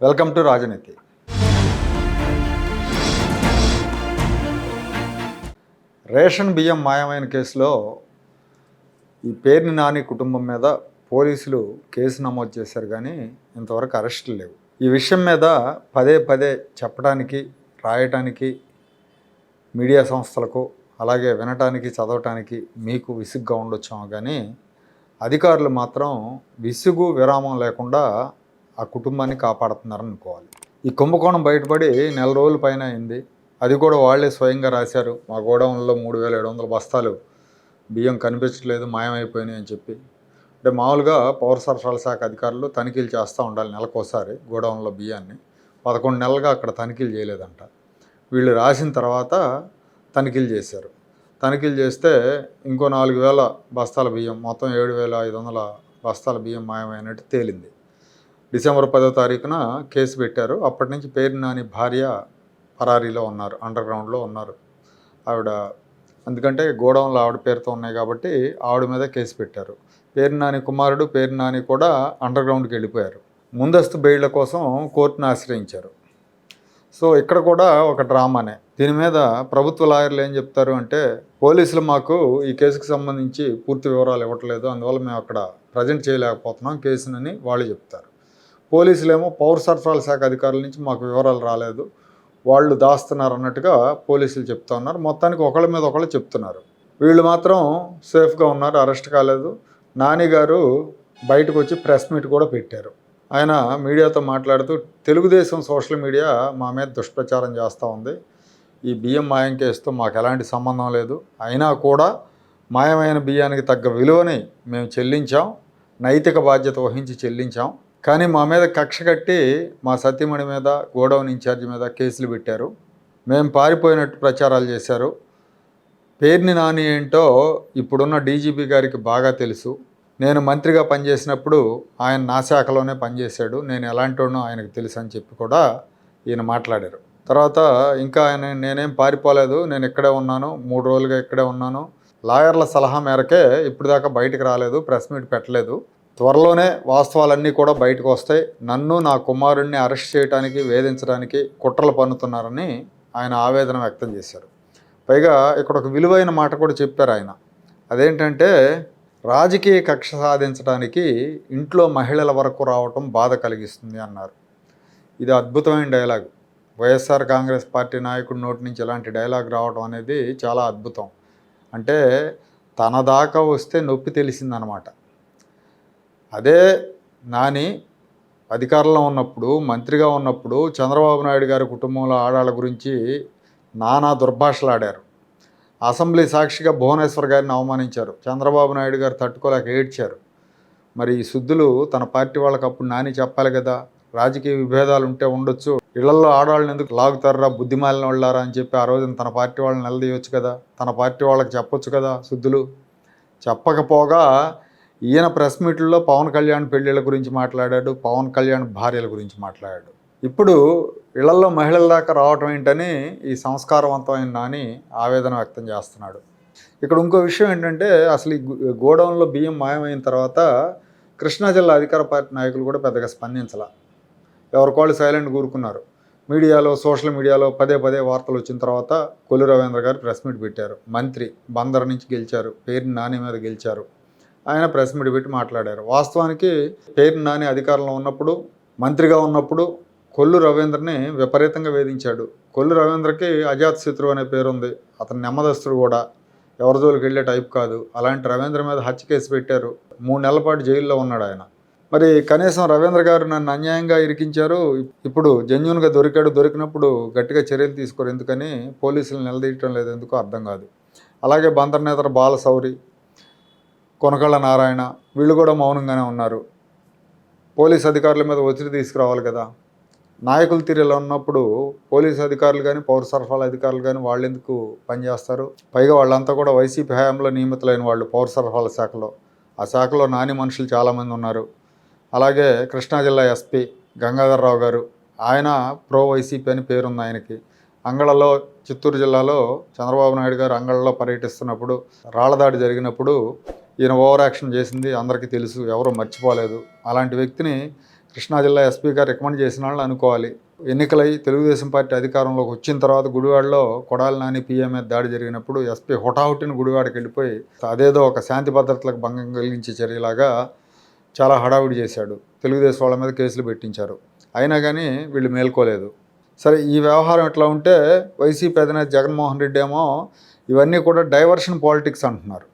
Welcome to రాజనీతి. Ration బియ్యం మాయమైన కేసులో ఈ పేర్ని నాని కుటుంబం మీద పోలీసులు కేసు నమోదు చేశారు కానీ ఇంతవరకు అరెస్టులు లేవు. ఈ విషయం మీద పదే పదే చెప్పడానికి రాయటానికి మీడియా సంస్థలకు అలాగే వినటానికి చదవటానికి మీకు విసుగ్గా ఉండొచ్చాము కానీ అధికారులు మాత్రం విసుగు విరామం లేకుండా ఆ కుటుంబాన్ని కాపాడుతున్నారని అనుకోవాలి ఈ కుంభకోణం బయటపడి నెల రోజుల పైన అయింది. అది కూడా వాళ్ళే స్వయంగా రాశారు. మా గోడౌన్లో మూడు వేల ఏడు వందల బస్తాలు బియ్యం కనిపించట్లేదు మాయమైపోయినాయి అని చెప్పి. అంటే మామూలుగా పౌర సరఫరాల శాఖ అధికారులు తనిఖీలు చేస్తూ ఉండాలి నెలకోసారి గోడౌన్లో బియ్యాన్ని. పదకొండు నెలలుగా అక్కడ తనిఖీలు చేయలేదంట. వీళ్ళు రాసిన తర్వాత తనిఖీలు చేశారు. తనిఖీలు చేస్తే ఇంకో నాలుగు వేల బస్తాల బియ్యం మొత్తం ఏడు వేల ఐదు వందల బస్తాల బియ్యం మాయమైనట్టు తేలింది. డిసెంబర్ పదో తారీఖున కేసు పెట్టారు. అప్పటి నుంచి పేరు నాని భార్య పరారీలో ఉన్నారు అండర్ గ్రౌండ్లో ఉన్నారు. ఆవిడ ఎందుకంటే గోడౌన్లో ఆవిడ పేరుతో ఉన్నాయి కాబట్టి ఆవిడ మీద కేసు పెట్టారు. పేరు నాని కుమారుడు పేరు నాని కూడా అండర్ గ్రౌండ్కి వెళ్ళిపోయారు. ముందస్తు బెయిళ్ళ కోసం కోర్టును ఆశ్రయించారు. సో ఇక్కడ కూడా ఒక డ్రామానే. దీని మీద ప్రభుత్వ లాయర్లు ఏం చెప్తారు అంటే పోలీసులు మాకు ఈ కేసుకు సంబంధించి పూర్తి వివరాలు ఇవ్వట్లేదు. అందువల్ల మేము అక్కడ ప్రజెంట్ చేయలేకపోతున్నాం. కేసునని వాళ్ళు చెప్తారు. పోలీసులేమో పౌర సరఫరాల శాఖ అధికారుల నుంచి మాకు వివరాలు రాలేదు. వాళ్ళు దాస్తున్నారు అన్నట్టుగా పోలీసులు చెప్తా ఉన్నారు. మొత్తానికి ఒకళ్ళ మీద ఒకళ్ళు చెప్తున్నారు. వీళ్ళు మాత్రం సేఫ్గా ఉన్నారు అరెస్ట్ కాలేదు. నాని గారు బయటకు వచ్చి ప్రెస్ మీట్ కూడా పెట్టారు. ఆయన మీడియాతో మాట్లాడుతూ తెలుగుదేశం సోషల్ మీడియా మా మీద దుష్ప్రచారం చేస్తూ ఉంది. ఈ బియ్యం మాయం కేసుతో మాకు ఎలాంటి సంబంధం లేదు. అయినా కూడా మాయమైన బియ్యానికి తగ్గ విలువని మేము చెల్లించాం. నైతిక బాధ్యత వహించి చెల్లించాం. కానీ మా మీద కక్ష కట్టి మా సత్యమణి మీద గోడౌన్ ఇన్ఛార్జ్ మీద కేసులు పెట్టారు. మేము పారిపోయినట్టు ప్రచారాలు చేశారు. పేర్ని నాని ఏంటో ఇప్పుడున్న డీజీపీ గారికి బాగా తెలుసు. నేను మంత్రిగా పనిచేసినప్పుడు ఆయన నా శాఖలోనే పనిచేశాడు. నేను ఎలాంటివాడో ఆయనకు తెలుసు అని చెప్పి కూడా ఈయన మాట్లాడారు. తర్వాత ఇంకా ఆయన నేనేం పారిపోలేదు. నేను ఇక్కడే ఉన్నాను. మూడు రోజులుగా ఇక్కడే ఉన్నాను. లాయర్ల సలహా మేరకే ఇప్పుడు దాకా బయటకు రాలేదు. ప్రెస్ మీట్ పెట్టలేదు. త్వరలోనే వాస్తవాలన్నీ కూడా బయటకు వస్తాయి. నన్ను నా కుమారుడిని అరెస్ట్ చేయడానికి వేధించడానికి కుట్రలు పన్నుతున్నారని ఆయన ఆవేదన వ్యక్తం చేశారు. పైగా ఇక్కడ ఒక విలువైన మాట కూడా చెప్పారు ఆయన. అదేంటంటే రాజకీయ కక్ష సాధించడానికి ఇంట్లో మహిళల వరకు రావటం బాధ కలిగిస్తుంది అన్నారు. ఇది అద్భుతమైన డైలాగ్. వైఎస్ఆర్ కాంగ్రెస్ పార్టీ నాయకుడి నోటి నుంచి ఇలాంటి డైలాగ్ రావడం అనేది చాలా అద్భుతం. అంటే తన దాకా వస్తే నొప్పి తెలిసిందనమాట అదే నాని అధికారంలో ఉన్నప్పుడు మంత్రిగా ఉన్నప్పుడు చంద్రబాబు నాయుడు గారి కుటుంబంలో ఆడాళ్ళ గురించి నానా దుర్భాషలాడారు. అసెంబ్లీ సాక్షిగా భువనేశ్వర్ గారిని అవమానించారు. చంద్రబాబు నాయుడు గారు తట్టుకోలేక ఏడ్చారు. మరి ఈ శుద్ధులు తన పార్టీ వాళ్ళకి అప్పుడు నాని చెప్పాలి కదా? రాజకీయ విభేదాలు ఉంటే ఉండొచ్చు. ఇళ్ళలో ఆడవాళ్ళని ఎందుకు లాగుతారా? బుద్ధిమాలిన వాళ్ళారా అని చెప్పి ఆ రోజున తన పార్టీ వాళ్ళని నిలదీయొచ్చు కదా? తన పార్టీ వాళ్ళకి చెప్పొచ్చు కదా శుద్ధులు? చెప్పకపోగా ఈయన ప్రెస్ మీట్లో పవన్ కళ్యాణ్ పెళ్ళిళ్ళ గురించి మాట్లాడాడు పవన్ కళ్యాణ్ భార్యల గురించి మాట్లాడాడు. ఇప్పుడు ఇళ్ళలో మహిళల దాకా రావటం ఏంటని ఈ సంస్కారవంతమైన నాని ఆవేదన వ్యక్తం చేస్తున్నాడు. ఇక్కడ ఇంకో విషయం ఏంటంటే అసలు ఈ గోడౌన్లో బియ్యం మాయమైన తర్వాత కృష్ణా జిల్లా అధికార పార్టీ నాయకులు కూడా పెద్దగా స్పందించాల. ఎవరికోళ్ళు సైలెంట్ కూరుకున్నారు మీడియాలో సోషల్ మీడియాలో పదే పదే వార్తలు వచ్చిన తర్వాత కొల్లు రవీంద్ర గారు ప్రెస్ మీట్ పెట్టారు. మంత్రి బందర్ నుంచి గెలిచారు పేరు నాని మీద గెలిచారు. ఆయన ప్రెస్ మీట్ పెట్టి మాట్లాడారు. వాస్తవానికి పేరు నాని అధికారంలో ఉన్నప్పుడు మంత్రిగా ఉన్నప్పుడు కొల్లు రవీంద్రని విపరీతంగా వేధించాడు. కొల్లు రవీంద్రకి అజాత్ శత్రువు అనే పేరు ఉంది అతను నెమ్మదస్తుడు కూడా. ఎవరి జోలికి వెళ్ళే టైప్ కాదు. అలాంటి రవీంద్ర మీద హత్య కేసు పెట్టారు. మూడు నెలల పాటు జైల్లో ఉన్నాడు ఆయన. మరి కనీసం రవీంద్ర గారు నన్ను అన్యాయంగా ఇరికించారు. ఇప్పుడు జెన్యున్గా దొరికాడు దొరికినప్పుడు గట్టిగా చర్యలు తీసుకోరు. ఎందుకని? పోలీసులు నిలదీయటం లేదు. ఎందుకో అర్థం కాదు. అలాగే బందర్ నేతర బాలసౌరి కొనకళ్ళ నారాయణ వీళ్ళు కూడా మౌనంగానే ఉన్నారు. పోలీస్ అధికారుల మీద ఒత్తిడి తీసుకురావాలి కదా. నాయకులు తీరులో ఉన్నప్పుడు పోలీస్ అధికారులు కానీ పౌర సరఫరాల అధికారులు కానీ వాళ్ళు ఎందుకు పనిచేస్తారు పైగా వాళ్ళంతా కూడా వైసీపీ హయాంలో నియమితులైన వాళ్ళు పౌర సరఫరాల శాఖలో. ఆ శాఖలో నాని మనుషులు చాలామంది ఉన్నారు. అలాగే కృష్ణా జిల్లా ఎస్పీ గంగాధర్రావు గారు ఆయన ప్రో వైసీపీ అని పేరుంది ఆయనకి. అంగళలో చిత్తూరు జిల్లాలో చంద్రబాబు నాయుడు గారు అంగళలో పర్యటిస్తున్నప్పుడు రాళ్ళదాడి జరిగినప్పుడు ఈయన ఓవర్ యాక్షన్ చేసింది అందరికీ తెలుసు ఎవరు మర్చిపోలేదు. అలాంటి వ్యక్తిని కృష్ణా జిల్లా ఎస్పీ గారు రికమెండ్ చేసిన వాళ్ళని అనుకోవాలి. ఎన్నికలై తెలుగుదేశం పార్టీ అధికారంలోకి వచ్చిన తర్వాత గుడివాడలో కొడాలి నాని పీఎం మీద దాడి జరిగినప్పుడు ఎస్పీ హుటాహుటిని గుడివాడకి వెళ్ళిపోయి అదేదో ఒక శాంతి భద్రతలకు భంగం కలిగించే చర్యలాగా చాలా హడావుడి చేశాడు. తెలుగుదేశం వాళ్ళ మీద కేసులు పెట్టించారు. అయినా కానీ వీళ్ళు మేల్కోలేదు. సరే ఈ వ్యవహారం ఎట్లా ఉంటే వైసీపీ అధినేత జగన్మోహన్ రెడ్డి ఏమో ఇవన్నీ కూడా డైవర్షన్ పాలిటిక్స్ అంటున్నారు.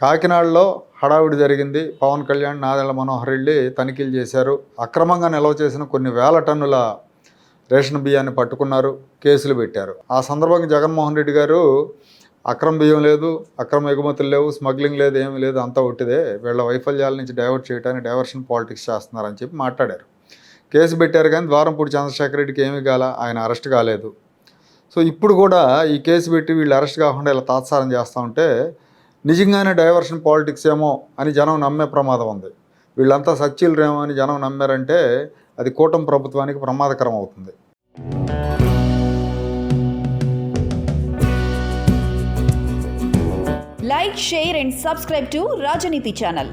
కాకినాడలో హడావిడి జరిగింది. పవన్ కళ్యాణ్ నాదెళ్ళ మనోహర్ రెడ్డి తనిఖీలు చేశారు. అక్రమంగా నిల్వ చేసిన కొన్ని వేల టన్నుల రేషన్ బియ్యాన్ని పట్టుకున్నారు కేసులు పెట్టారు. ఆ సందర్భంగా జగన్మోహన్ రెడ్డి గారు అక్రమ బియ్యం లేదు అక్రమ ఎగుమతులు లేవు స్మగ్లింగ్ లేదు ఏమీ లేదు అంతా ఒట్టిదే వీళ్ళ వైఫల్యాల నుంచి డైవర్ట్ చేయడానికి డైవర్షన్ పాలిటిక్స్ చేస్తున్నారని చెప్పి మాట్లాడారు. కేసు పెట్టారు కానీ ద్వారంపూడి చంద్రశేఖర్ రెడ్డికి ఏమీ కాల ఆయన అరెస్ట్ కాలేదు. సో ఇప్పుడు కూడా ఈ కేసు పెట్టి వీళ్ళు అరెస్ట్ కాకుండా ఇలా తాత్సారం చేస్తూ ఉంటే నిజంగానే డైవర్షన్ పాలిటిక్స్ ఏమో అని జనం నమ్మే ప్రమాదం ఉంది. వీళ్ళంతా సచ్చీలరేమో అని జనం నమ్మారంటే అది కూటమి ప్రభుత్వానికి ప్రమాదకరం అవుతుంది. Like share and subscribe to Rajaneeti channel.